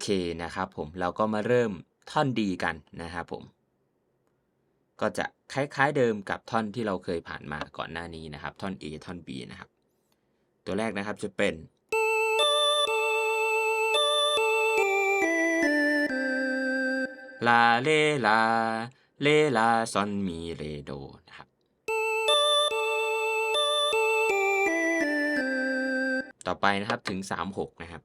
เคนะครับผมเราก็มาเริ่มท่อนดีกันนะครับผม ก็จะคล้ายๆเดิมกับท่อนที่เราเคยผ่านมาก่อนหน้านี้นะครับ ท่อน A ท่อน B นะครับ ตัวแรกนะครับจะเป็นลาเลลาเลลาซอนมีเรโดนะครับ ต่อไปนะครับถึง 36 นะครับ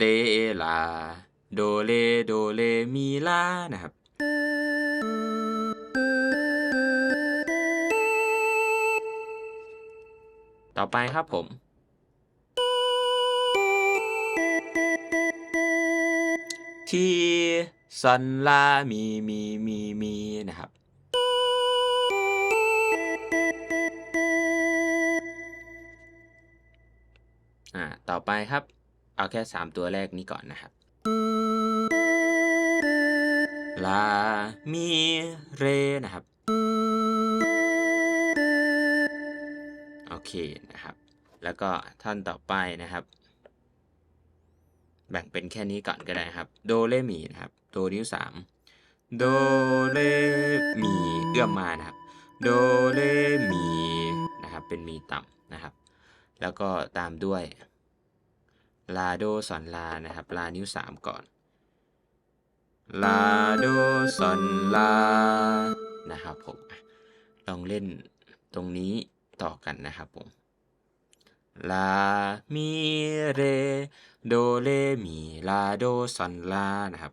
เลลา โดเลโดเลมีลานะครับ ต่อไปครับผม ที่ซันลามีมีมีมีนะครับ อ่า ต่อไปครับ เอาแค่ 3 ตัวแรกนี้ก่อนนะครับ ลา มี เร นะครับ โอเคนะครับ แล้วก็ท่อนต่อไปนะครับ แบ่งเป็นแค่นี้ก่อนก็ได้ครับ โดเลมี นะครับ โด นิ้วสามโดเลมี เอื้อมมานะครับ โดเลมี นะครับ เป็นมีต่ำนะครับ แล้วก็ตามด้วย ลาโดซอนลานะครับ ลานิ้วสามก่อน ลาโดซอนลา นะครับผม ลองเล่นตรงนี้ต่อกันนะครับผม ลา มี เร โด เล มี ลาโดซอนลา นะครับ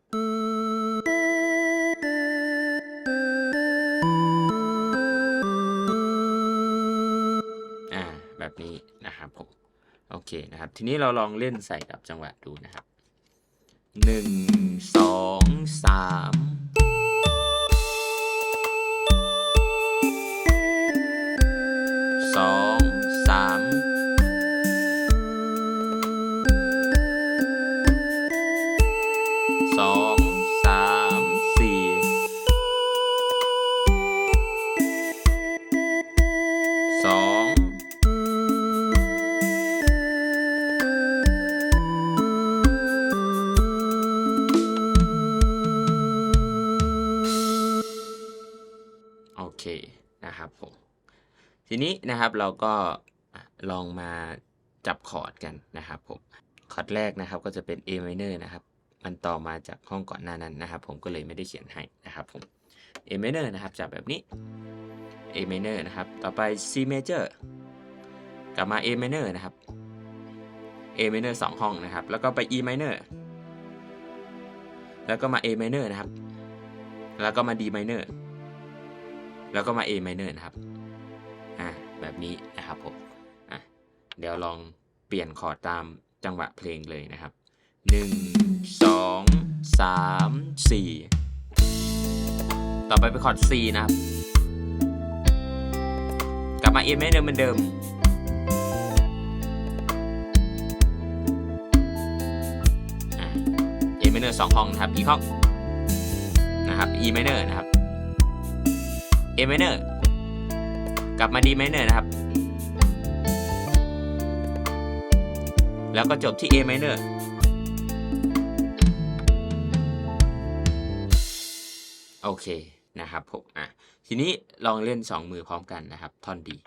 อ่าแบบนี้นะครับผม โอเคนะครับ ทีนี้เราลองเล่นใส่กับจังหวะดูนะครับหนึ่งสองสามส เคนะครับผมทีนี้นะครับเราก็ลองมาจับคอร์ดกันนะครับผมคอร์ดแรกนะครับก็จะเป็น A minor นะครับ มันต่อมาจากห้องก่อนหน้านั้นนะครับ ผมก็เลยไม่ได้เขียนให้นะครับผม A minor นะครับจับแบบนี้ A minor นะครับต่อไป C major กลับมา A minor นะครับ A minor สองห้องนะครับ แล้วก็ไป E minor แล้วก็มา A minor นะครับ แล้วก็มา D minor แล้วก็มา A minor นะครับอ่าแบบนี้นะครับผมอะเดี๋ยวลองเปลี่ยนคอร์ดตามจังหวะเพลงเลยนะครับหนึ่งสองสามสี่ต่อไปเป็นคอร์ด C นะครับ กลับมา A minor เหมือนเดิมอะ A minor สองห้องนะครับอีกห้องนะครับ E minor นะครับ A minor กลับมา D minor นะครับ แล้วก็จบที่ A minor โอเคนะครับผมอะทีนี้ลองเล่น 2 มือพร้อมกันนะครับท่อนดี